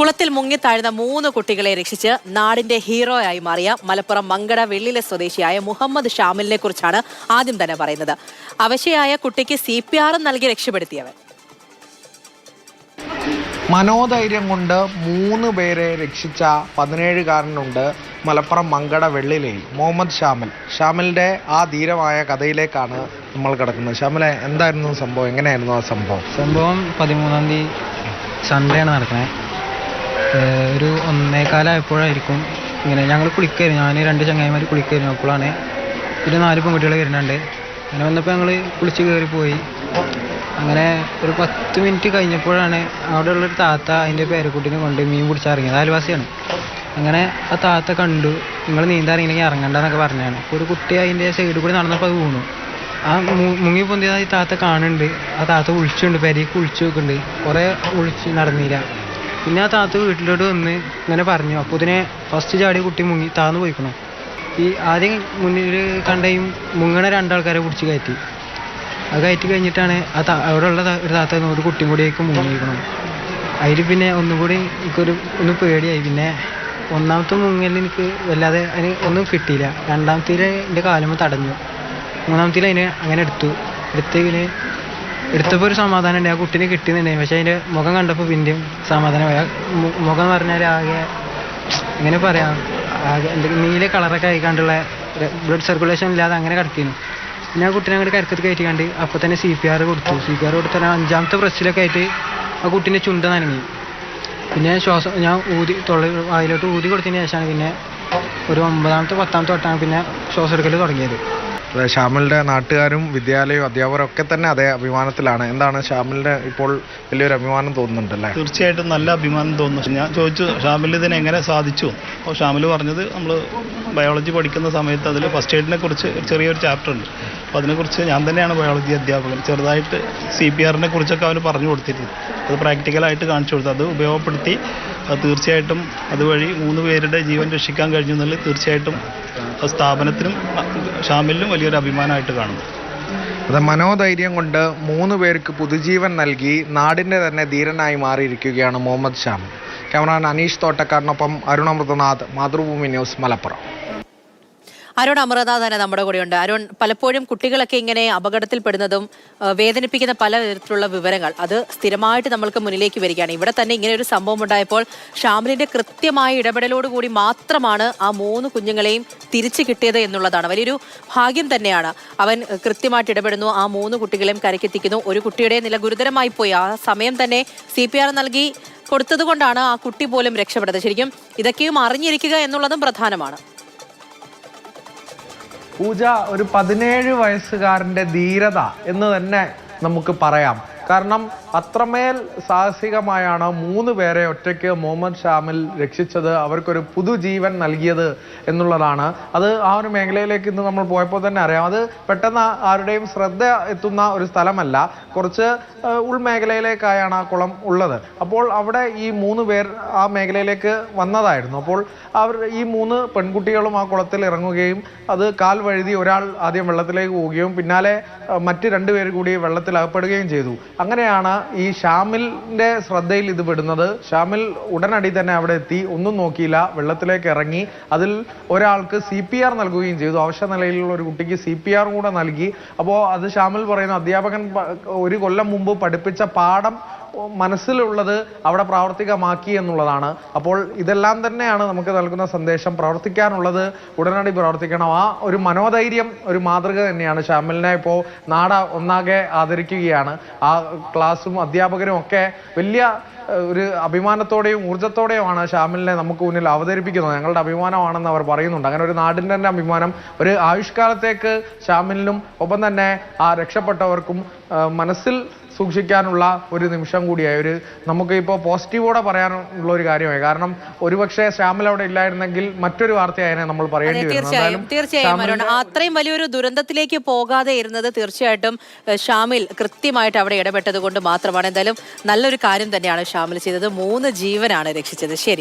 കുളത്തിൽ മുങ്ങിത്താഴ്ന്ന മൂന്ന് കുട്ടികളെ രക്ഷിച്ച് നാടിന്റെ ഹീറോയായി മാറിയ മലപ്പുറം മങ്കട വെള്ളിലെ സ്വദേശിയായ മുഹമ്മദ് ഷാമിലിനെ കുറിച്ചാണ് ആദ്യം തന്നെ പറയുന്നത്. അവശയായ കുട്ടിക്ക് സി പി ആറും നൽകി രക്ഷപ്പെടുത്തിയവൻ. മനോധൈര്യം കൊണ്ട് മൂന്ന് പേരെ രക്ഷിച്ച പതിനേഴുകാരനുണ്ട് മലപ്പുറം മങ്കട വെള്ളിലയിൽ മുഹമ്മദ് ഷാമിൽ. ഷാമിലിന്റെ ആ ധീരമായ കഥയിലേക്കാണ് നമ്മൾ കിടക്കുന്നത്. ഷാമിലെ എന്തായിരുന്നു സംഭവം? എങ്ങനെയായിരുന്നു ആ സംഭവം? സംഭവം പതിമൂന്നാം തീയതി സൺഡേ ആണ് നടക്കണേ. ഏഹ് ഒരു ഒന്നേകാലായപ്പോഴായിരിക്കും ഇങ്ങനെ ഞങ്ങൾ കുളിക്കായിരുന്നു. ഞാൻ രണ്ട് ചങ്ങായിമാർ കുളിക്കായിരുന്നു അപ്പോഴാണ്. ഒരു നാല് പെൺകുട്ടികൾ വരുന്നുണ്ട്. അങ്ങനെ വന്നപ്പോൾ ഞങ്ങൾ കുളിച്ച് കയറി പോയി. അങ്ങനെ ഒരു പത്ത് മിനിറ്റ് കഴിഞ്ഞപ്പോഴാണ് അവിടെ ഉള്ളൊരു താത്ത അതിന്റെ പേരക്കുട്ടിനെ കൊണ്ട് മീൻ പിടിച്ചിറങ്ങിയത് അയൽവാസിയാണ്. അങ്ങനെ ആ താത്ത കണ്ടു. നിങ്ങൾ നീന്താൻ അറിയില്ലെങ്കിൽ ഇറങ്ങണ്ടെന്നൊക്കെ പറഞ്ഞാണ് ഒരു കുട്ടി അതിന്റെ സൈഡിൽ കൂടി നടന്നപ്പോൾ അത് വീണു. ആ മുങ്ങി മുങ്ങി പൊന്തിയതായി താത്ത കാണുന്നുണ്ട്. ആ താത്ത വിളിച്ചുണ്ട് പെരേക്ക് വിളിച്ചു നോക്കുന്നുണ്ട്. കുറേ വിളിച്ച് നടന്നില്ല. പിന്നെ ആ താത്ത വീട്ടിലോട്ട് വന്ന് ഇങ്ങനെ പറഞ്ഞു. അപ്പോൾ ഇതിനെ ഫസ്റ്റ് ചാടി കുട്ടി മുങ്ങി താന്ന് പോയിക്കണം. ഈ ആദ്യം മുന്നിൽ കണ്ടയും മുങ്ങണ രണ്ടാൾക്കാരെ പിടിച്ച് കയറ്റി. അത് കയറ്റി കഴിഞ്ഞിട്ടാണ് ആ താ അവിടെ ഉള്ള ഒരു താത്ത ഒരു കുട്ടിയും കൂടിയേക്ക് മുങ്ങിയിരിക്കണം. അതിൽ പിന്നെ ഒന്നും കൂടി എനിക്കൊരു ഒന്ന് പേടിയായി. പിന്നെ ഒന്നാമത്തെ മുങ്ങൽ എനിക്ക് വല്ലാതെ അതിന് ഒന്നും കിട്ടിയില്ല. രണ്ടാമത്തേൽ എന്റെ കാലുമ്പോൾ തടഞ്ഞു. മൂന്നാമത്തേൽ അതിനെ അങ്ങനെ എടുത്തു. എടുത്തതിന് എടുത്തപ്പോൾ ഒരു സമാധാനം ഉണ്ട് ആ കുട്ടീനെ കിട്ടിയെന്നുണ്ടായി പക്ഷെ അതിന്റെ മുഖം കണ്ടപ്പോൾ പിന്നെയും സമാധാനമായി മുഖം പറഞ്ഞാൽ ആകെ എങ്ങനെ പറയാം? ആകെ നീല കളറൊക്കെ ആയിക്കാണ്ടുള്ള ബ്ലഡ് സർക്കുലേഷൻ ഇല്ലാതെ അങ്ങനെ കിടക്കുന്നു പിന്നെ ആ കുട്ടീനെ അങ്ങോട്ട് കരക്കത്ത് കയറ്റി കണ്ടി അപ്പോൾ തന്നെ സി പി ആർ കൊടുത്തു. സി പി ആർ കൊടുത്ത അഞ്ചാമത്തെ പ്രസ്സിലൊക്കെ ആയിട്ട് ആ കുട്ടീന്റെ ചുണ്ട നനങ്ങി പിന്നെ ശ്വാസം ഞാൻ ഊതി തൊള്ള വായിലോട്ട് ഊതി കൊടുത്തതിന് ശേഷമാണ് പിന്നെ ഒരു ഒമ്പതാമത്തെ പത്താമത്തെ തൊട്ടാണ് പിന്നെ ശ്വാസം എടുക്കൽ തുടങ്ങിയത്. ഷാമിലിന്റെ നാട്ടുകാരും വിദ്യാലയവും അധ്യാപകരും ഒക്കെ തന്നെ അതേ അഭിമാനത്തിലാണ്. എന്താണ് ഷാമിലിന്റെ ഇപ്പോൾ വലിയൊരു അഭിമാനം തോന്നുന്നുണ്ടല്ലേ തീർച്ചയായിട്ടും നല്ല അഭിമാനം തോന്നുന്നു. ഞാൻ ചോദിച്ചു ഷാമിൽ ഇതിനെ എങ്ങനെ സാധിച്ചു? അപ്പോൾ ഷാമിൽ പറഞ്ഞത് നമ്മൾ ബയോളജി പഠിക്കുന്ന സമയത്ത് അതിൽ ഫസ്റ്റ് എയ്ഡിനെ കുറിച്ച് ചെറിയൊരു ചാപ്റ്റർ ഉണ്ട്. അപ്പോൾ അതിനെക്കുറിച്ച് ഞാൻ തന്നെയാണ് ബയോളജി അധ്യാപകൻ. ചെറുതായിട്ട് സി പി ആറിനെ കുറിച്ചൊക്കെ അവന് പറഞ്ഞു കൊടുത്തിരുന്നു അത് പ്രാക്ടിക്കലായിട്ട് കാണിച്ചു കൊടുത്തു. അത് ഉപയോഗപ്പെടുത്തി. തീർച്ചയായിട്ടും അതുവഴി മൂന്ന് പേരുടെ ജീവൻ രക്ഷിക്കാൻ കഴിഞ്ഞു എന്നുള്ളത് തീർച്ചയായിട്ടും സ്ഥാപനത്തിനും ഷാമിലിനും വലിയൊരു അഭിമാനമായിട്ട് കാണുന്നു അത് മനോധൈര്യം കൊണ്ട് മൂന്ന് പേർക്ക് പുതുജീവൻ നൽകി നാടിന്റെ തന്നെ ധീരനായി മാറിയിരിക്കുകയാണ് മുഹമ്മദ് ഷാമിൽ ക്യാമറാൻ അനീഷ് തോട്ടക്കാരനൊപ്പം അരുണമൃതനാഥ് മാതൃഭൂമി ന്യൂസ് മലപ്പുറം. അരുൺ അമൃത തന്നെ നമ്മുടെ കൂടെയുണ്ട്. അരുൺ പലപ്പോഴും കുട്ടികളൊക്കെ ഇങ്ങനെ അപകടത്തിൽപ്പെടുന്നതും വേദനിപ്പിക്കുന്ന പല തരത്തിലുള്ള വിവരങ്ങൾ അത് സ്ഥിരമായിട്ട് നമ്മൾക്ക് മുന്നിലേക്ക് വരികയാണ്. ഇവിടെ തന്നെ ഇങ്ങനെ ഒരു സംഭവം ഉണ്ടായപ്പോൾ ഷാമിലിന്റെ കൃത്യമായ ഇടപെടലോടുകൂടി മാത്രമാണ് ആ മൂന്ന് കുഞ്ഞുങ്ങളെയും തിരിച്ചു കിട്ടിയത് എന്നുള്ളതാണ്. വലിയൊരു ഭാഗ്യം തന്നെയാണ്. അവൻ കൃത്യമായിട്ട് ഇടപെടുന്നു ആ മൂന്ന് കുട്ടികളെയും കരക്കെത്തിക്കുന്നു ഒരു കുട്ടിയുടെ നില ഗുരുതരമായി പോയി. ആ സമയം തന്നെ സി നൽകി കൊടുത്തതുകൊണ്ടാണ് ആ കുട്ടി പോലും രക്ഷപ്പെട്ടത്. ശരിക്കും ഇതൊക്കെയും അറിഞ്ഞിരിക്കുക എന്നുള്ളതും പ്രധാനമാണ്. പൂജ ഒരു പതിനേഴ് വയസ്സുകാരന്റെ ധീരത എന്ന് തന്നെ നമുക്ക് പറയാം. കാരണം അത്രമേൽ സാഹസികമായാണ് മൂന്ന് പേരെ ഒറ്റയ്ക്ക് മുഹമ്മദ് ഷാമിൽ രക്ഷിച്ചത് അവർക്കൊരു പുതുജീവൻ നൽകിയത് എന്നുള്ളതാണ്. അത് ആ ഒരു മേഖലയിലേക്ക് ഇന്ന് നമ്മൾ പോയപ്പോൾ തന്നെ അറിയാം. അത് പെട്ടെന്ന് ആരുടെയും ശ്രദ്ധ എത്തുന്ന ഒരു സ്ഥലമല്ല. കുറച്ച് ഉൾമേഖലയിലേക്കായാണ് ആ കുളം ഉള്ളത്. അപ്പോൾ അവിടെ ഈ മൂന്ന് പേർ ആ മേഖലയിലേക്ക് വന്നതായിരുന്നു. അപ്പോൾ അവർ ഈ മൂന്ന് പെൺകുട്ടികളും ആ കുളത്തിൽ ഇറങ്ങുകയും അത് കാൽ വഴുതി ഒരാൾ ആദ്യം വെള്ളത്തിലേക്ക് പോവുകയും പിന്നാലെ മറ്റ് രണ്ടുപേർ കൂടി വെള്ളത്തിൽ അകപ്പെടുകയും ചെയ്തു. അങ്ങനെയാണ് ഈ ഷാമിലിന്റെ ശ്രദ്ധയിൽ ഇത് പെടുന്നത്. ഷാമിൽ ഉടനടി തന്നെ അവിടെ എത്തി. ഒന്നും നോക്കിയില്ല. വെള്ളത്തിലേക്ക് ഇറങ്ങി. അതിൽ ഒരാൾക്ക് സി പി ആർ നൽകുകയും ചെയ്തു. അവശ നിലയിലുള്ള ഒരു കുട്ടിക്ക് സി പി ആർ കൂടെ നൽകി. അപ്പോൾ അത് ഷാമിൽ പറയുന്ന അധ്യാപകൻ ഒരു കൊല്ലം മുമ്പ് പഠിപ്പിച്ച പാഠം മനസ്സിലുള്ളത് അവിടെ പ്രാവർത്തികമാക്കി എന്നുള്ളതാണ്. അപ്പോൾ ഇതെല്ലാം തന്നെയാണ് നമുക്ക് നൽകുന്ന സന്ദേശം. പ്രവർത്തിക്കാനുള്ളത് ഉടനടി പ്രവർത്തിക്കണം. ആ ഒരു മനോധൈര്യം ഒരു മാതൃക തന്നെയാണ്. ഷാമിലിനെ ഇപ്പോൾ നാട ഒന്നാകെ ആദരിക്കുകയാണ്. ആ ക്ലാസ്സും അധ്യാപകരും ഒക്കെ വലിയ ഒരു അഭിമാനത്തോടെയും ഊർജത്തോടെയുമാണ് ഷാമിലിനെ നമുക്ക് മുന്നിൽ അവതരിപ്പിക്കുന്നത്. ഞങ്ങളുടെ അഭിമാനമാണെന്ന് അവർ പറയുന്നുണ്ട്. അങ്ങനെ ഒരു നാടിന്റെ തന്നെ അഭിമാനം ഒരു ആയുഷ്കാലത്തേക്ക് ഷാമിലിനും ഒപ്പം തന്നെ ആ രക്ഷപ്പെട്ടവർക്കും മനസ്സിൽ സൂക്ഷിക്കാനുള്ള ഒരു നിമിഷം കൂടിയായി. ഒരു നമുക്ക് ഇപ്പോൾ പോസിറ്റീവോടെ പറയാനുള്ള ഒരു കാര്യമായി. കാരണം ഒരുപക്ഷെ ശ്യാമിൽ അവിടെ ഇല്ലായിരുന്നെങ്കിൽ മറ്റൊരു വാർത്തയായതിനെ നമ്മൾ പറയേണ്ടി തീർച്ചയായും തീർച്ചയായും അത്രയും വലിയൊരു ദുരന്തത്തിലേക്ക് പോകാതെ ഇരുന്നത് തീർച്ചയായിട്ടും ഷാമിൽ കൃത്യമായിട്ട് അവിടെ ഇടപെട്ടത് കൊണ്ട് മാത്രമാണ്. എന്തായാലും നല്ലൊരു കാര്യം തന്നെയാണ് ഷാമിൽ ചെയ്തത്. മൂന്ന് ജീവനാണ് രക്ഷിച്ചത്. ശരി